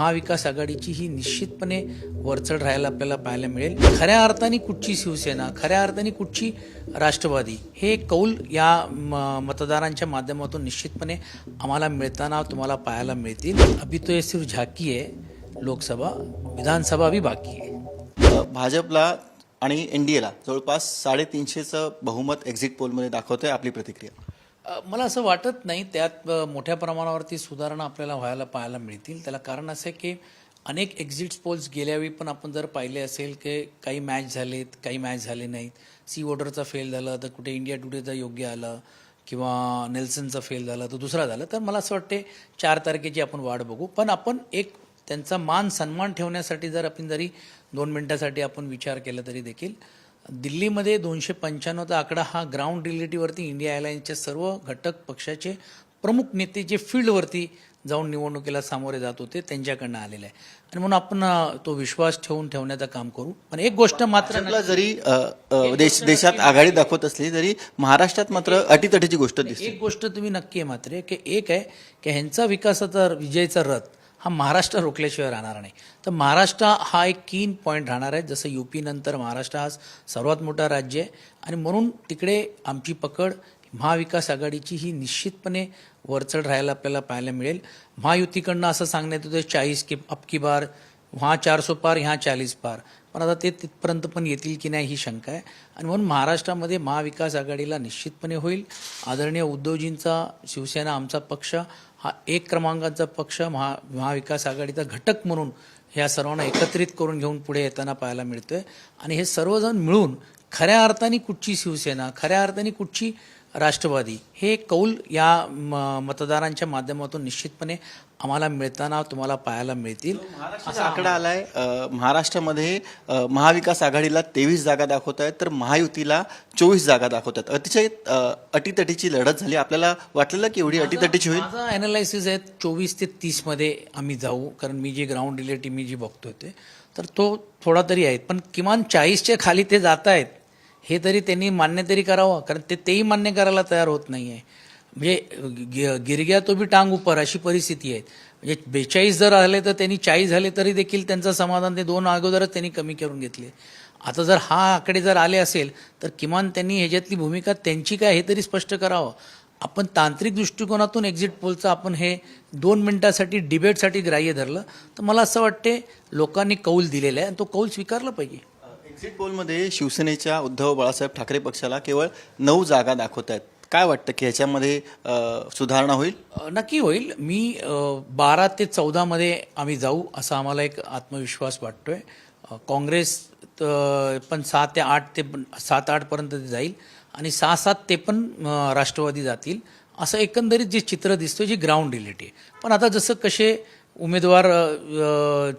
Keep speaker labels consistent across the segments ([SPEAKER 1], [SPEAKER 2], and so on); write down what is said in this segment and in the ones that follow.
[SPEAKER 1] महाविकास आघाडीची ही निश्चितपणे वरचढ राहायला आपल्याला पाहायला मिळेल. खऱ्या अर्थाने कुठची शिवसेना खऱ्या अर्थाने कुठची राष्ट्रवादी हे कौल या म- मतदारांच्या माध्यमातून निश्चितपणे आम्हाला मिळताना तुम्हाला पाहायला मिळतील. अभी तो सिर्फ झाकी आहे लोकसभा विधानसभा भी बाकी आहे
[SPEAKER 2] भाजपला आणि एनडीएला जवळपास साडेतीनशेचं बहुमत एक्झिट पोलमध्ये दाखवतोय आपली प्रतिक्रिया.
[SPEAKER 1] मला असं वाटत नाही त्यात मोठ्या प्रमाणावरती सुधारणा आपल्याला व्हायला पाहायला मिळतील. त्याला कारण असं आहे की अनेक एक्झिट पोल्स गेल्यावेळी पण आपण जर पाहिले असेल की काही मॅच झालेत काही मॅच झाले नाहीत. सी ऑर्डरचा फेल झालं तर कुठे इंडिया टुडेचा योग्य आलं किंवा नेल्सनचा फेल झाला तर दुसरा झाला. तर मला असं वाटते चार तारखेची आपण वाट बघू. पण आपण एक त्यांचा मान सन्मान ठेवण्यासाठी जर आपण जरी दोन मिनिटासाठी आपण विचार केला तरी देखील दिल्लीमध्ये दोनशे पंच्याण्णवचा आकडा हा ग्राउंड रिलेटिव्हवरती इंडिया एअरलाईन्सचे सर्व घटक पक्षाचे प्रमुख नेते जे फील्डवरती जाऊन निवडणुकीला सामोरे जात होते त्यांच्याकडनं आलेले आहे. आणि म्हणून आपण तो विश्वास ठेवून ठेवण्याचं काम करू. पण एक गोष्ट मात्र
[SPEAKER 2] जरी देश देशात आघाडी दाखवत असली तरी महाराष्ट्रात मात्र अटीतटीची गोष्ट दिसते.
[SPEAKER 1] एक गोष्ट तुम्ही नक्की आहे मात्र की एक आहे की ह्यांचा विकासाचा विजयचा रथ हा महाराष्ट्र रोखल्याशिवाय राहणार नाही. तर महाराष्ट्र हा एक कीन पॉईंट राहणार आहे. जसं यू नंतर महाराष्ट्र हा सर्वात मोठा राज्य आहे. आणि म्हणून तिकडे आमची पकड महाविकास आघाडीची ही निश्चितपणे वरचढ राहायला आपल्याला पाहायला मिळेल. महायुतीकडनं असं सांगण्यात येतं चाळीस की अबकी बार वहाँ चार सौ पार ह्या चाळीस पार. पण आता ते तिथपर्यंत पण येतील की नाही ही शंका आहे. आणि म्हणून महाराष्ट्रामध्ये महाविकास आघाडीला निश्चितपणे होईल. आदरणीय उद्धवजींचा शिवसेना आमचा पक्ष हा एक क्रमांकाचा पक्ष महा महाविकास आघाडीचा घटक म्हणून ह्या सर्वांना एकत्रित करून घेऊन पुढे येताना पाहायला मिळतोय. आणि हे सर्वजण मिळून खऱ्या अर्थाने कुठची शिवसेना खऱ्या अर्थाने कुठची राष्ट्रवादी हे कौल या म- मतदारांच्या माध्यमातून निश्चितपणे आम्हाला मिळताना तुम्हाला पाहायला मिळतील.
[SPEAKER 2] असा आकडा आलाय. अ, महाराष्ट्रामध्ये महाविकास आघाडीला तेवीस जागा दाखवत आहेत तर महायुतीला चोवीस जागा दाखवत आहेत. अतिशय अटीतटीची लढत झाली. आपल्याला वाटलेलं की एवढी अटीतटीची होईल?
[SPEAKER 1] माझा अनालायसिस आहे चोवीस ते तीसमध्ये आम्ही जाऊ. कारण मी जे ग्राउंड रिलेटिव्ह मी जी बघतोय ते. तर तो थोडा तरी आहे पण किमान चाळीसच्या खाली ते जात आहेत हे तरी त्यांनी मान्य तरी करावं. कारण ते तेही मान्य करायला तयार होत नाही आहे म्हणजे गिरग्या तो बी टांग उपर अशी परिस्थिती आहे. म्हणजे बेचाळीस जर आले तर त्यांनी चाळीस झाले तरी देखील त्यांचं समाधान ते दोन अगोदरच त्यांनी कमी करून घेतले. आता जर हा आकडे जर आले असेल तर किमान त्यांनी ह्याच्यातली भूमिका त्यांची काय हे तरी स्पष्ट करावं. आपण तांत्रिक दृष्टिकोनातून एक्झिट पोलचं आपण हे दोन मिनिटासाठी डिबेटसाठी ग्राह्य धरलं. तर मला असं वाटते लोकांनी कौल दिलेला आहे आणि तो कौल स्वीकारला पाहिजे.
[SPEAKER 2] एक्झिट पोलमध्ये शिवसेनेच्या उद्धव बाळासाहेब ठाकरे पक्षाला केवळ नऊ जागा दाखवत आहेत काय वाटतं की ह्याच्यामध्ये सुधारणा होईल?
[SPEAKER 1] नक्की होईल. मी बारा ते चौदामध्ये आम्ही जाऊ असा आम्हाला एक आत्मविश्वास वाटतोय. काँग्रेस पण सहा ते आठ ते पण सात आठपर्यंत ते जाईल आणि सहा सात ते पण राष्ट्रवादी जातील. असं एकंदरीत जे चित्र दिसतं जी ग्राउंड रिलेटी आहे. पण आता जसं कसे उमेदवार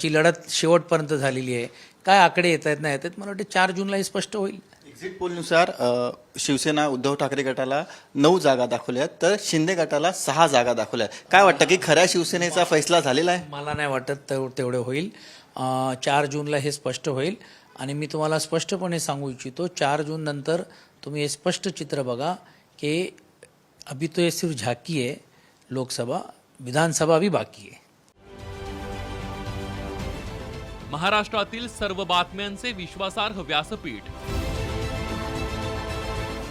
[SPEAKER 1] ची लढत शेवटपर्यंत झालेली आहे काय आकडे येत आहेत नाही येत आहेत मला वाटतं चार जूनला हे स्पष्ट होईल.
[SPEAKER 2] एक्झिट पोलनुसार शिवसेना उद्धव ठाकरे गटाला नऊ जागा दाखवल्या आहेत. तर शिंदे गटाला सहा जागा दाखवल्या आहेत. काय वाटतं की खऱ्या शिवसेनेचा फैसला झालेला आहे?
[SPEAKER 1] मला नाही वाटत तेव तेवढे होईल. अं, चार जूनला हे स्पष्ट होईल. आणि मी तुम्हाला स्पष्टपणे सांगू इच्छितो चार जून नंतर तुम्ही हे स्पष्ट चित्र बघा की अभी तो ये सिर्फ झाकी आहे लोकसभा विधानसभा भी बाकी आहे
[SPEAKER 3] महाराष्ट्रातील सर्व बातम्यांचे विश्वासार्ह व्यासपीठ.